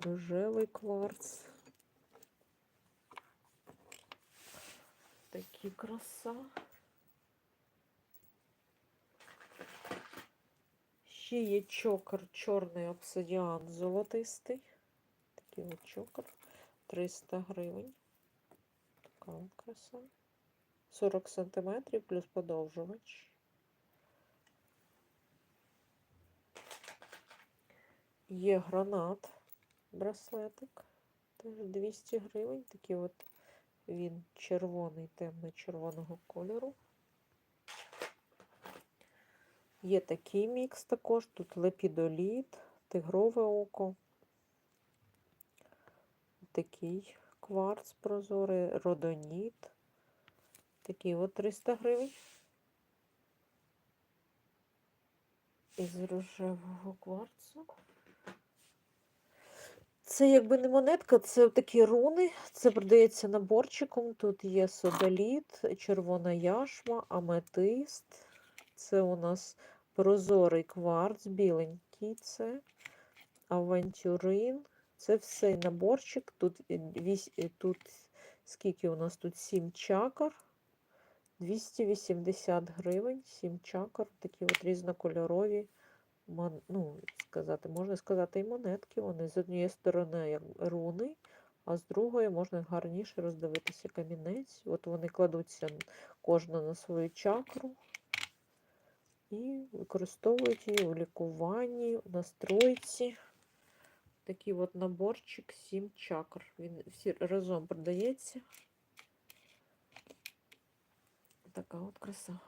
рожевий кварц. Такі краса. Ще є чокер, чорний обсидіан золотистий. Такий от чокер. 300 гривень. Така от краса. 40 сантиметрів плюс подовжувач. Є гранат, браслетик. Теж 200 гривень. Такий от він червоний, темно-червоного кольору. Є такий мікс також. Тут лепідоліт, тигрове око. Такий кварц прозорий, родоніт. Такий от 300 гривень. Із рожевого кварцу. Це якби не монетка, це такі руни. Це продається наборчиком. Тут є содоліт, червона яшма, аметист. Це у нас прозорий кварц, біленький це, авантюрин. Це все наборчик. Тут, е, е, тут скільки у нас тут 7 чакр. 280 гривень, 7 чакр, такі от різнокольорові. Ну, сказати, можна сказати, і монетки. Вони з однієї сторони як руни, а з другої можна гарніше роздивитися камінець. От вони кладуться кожна на свою чакру і використовують її у лікуванні, у настройці. Такий от наборчик 7 чакр. Він всі разом продається. Така от краса.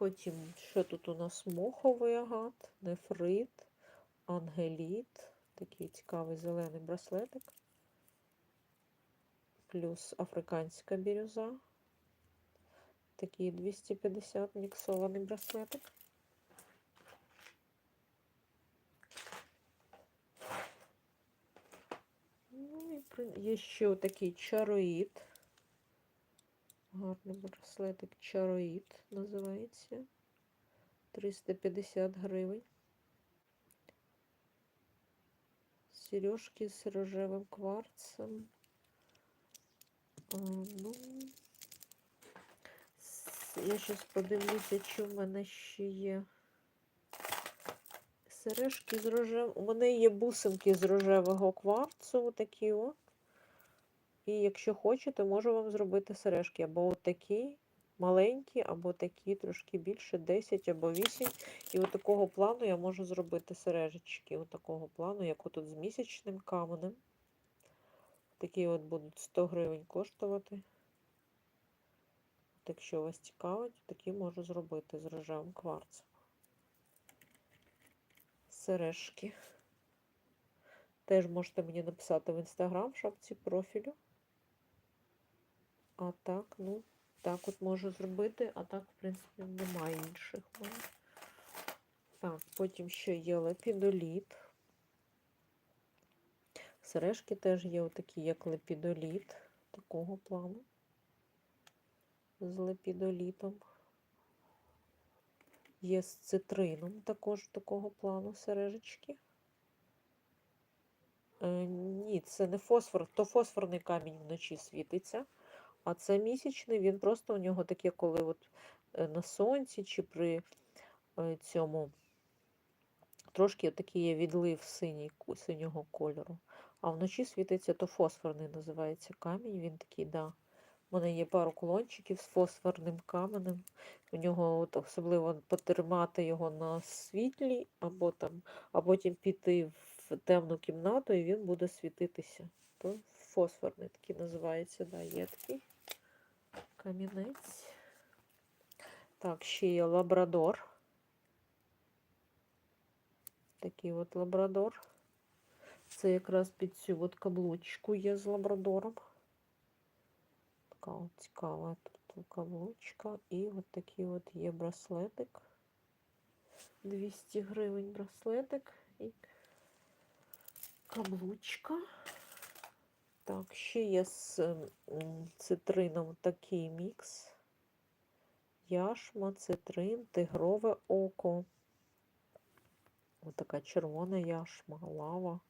Потім, що тут у нас моховий агат, нефрит, ангеліт. Такий цікавий зелений браслетик. Плюс африканська бірюза. Такий 250 міксований браслетик. Ну і є ще такий чароїд. Гарний браслетик чароїд називається. 350 гривень. Сережки з рожевим кварцем. Ну, я зараз подивлюся, чи в мене ще є сережки з рожевим. У мене є бусинки з рожевого кварцу, такі от. І якщо хочете, можу вам зробити сережки або от такі маленькі, або такі трошки більше, 10 або 8. І от такого плану я можу зробити сережечки. От такого плану, як отут з місячним каменем. Такі от будуть 100 гривень коштувати. От Якщо вас цікавить, такі можу зробити з рожевим кварцем. Сережки. Теж можете мені написати в інстаграм в шапці профілю. А так, ну, так от можу зробити, а так, в принципі, немає інших. Так, потім ще є лепідоліт. Сережки теж є отакі, як лепідоліт, такого плану. З лепідолітом. Є з цитрином також такого плану сережечки. Е, ні, це не фосфор, то фосфорний камінь вночі світиться. А це місячний, він просто у нього таке, коли от е, на сонці чи при е, цьому трошки такий є відлив синій, синього кольору. А вночі світиться то фосфорний називається камінь. Він такий, да. У мене є пару кулончиків з фосфорним каменем. У нього от особливо потримати його на світлі, або там, а потім піти в темну кімнату, і він буде світитися. То фосфорний такий називається, да, є такий камінець. Так, ще є лабрадор. Такий от лабрадор. Це якраз під цю от каблучку є з лабрадором. Така от цікава тут каблучка. І от такий от є браслетик. 200 гривень браслетик і каблучка. Так, ще є з цитрином такий мікс. Яшма, цитрин, тигрове око. Ось така червона яшма, лава.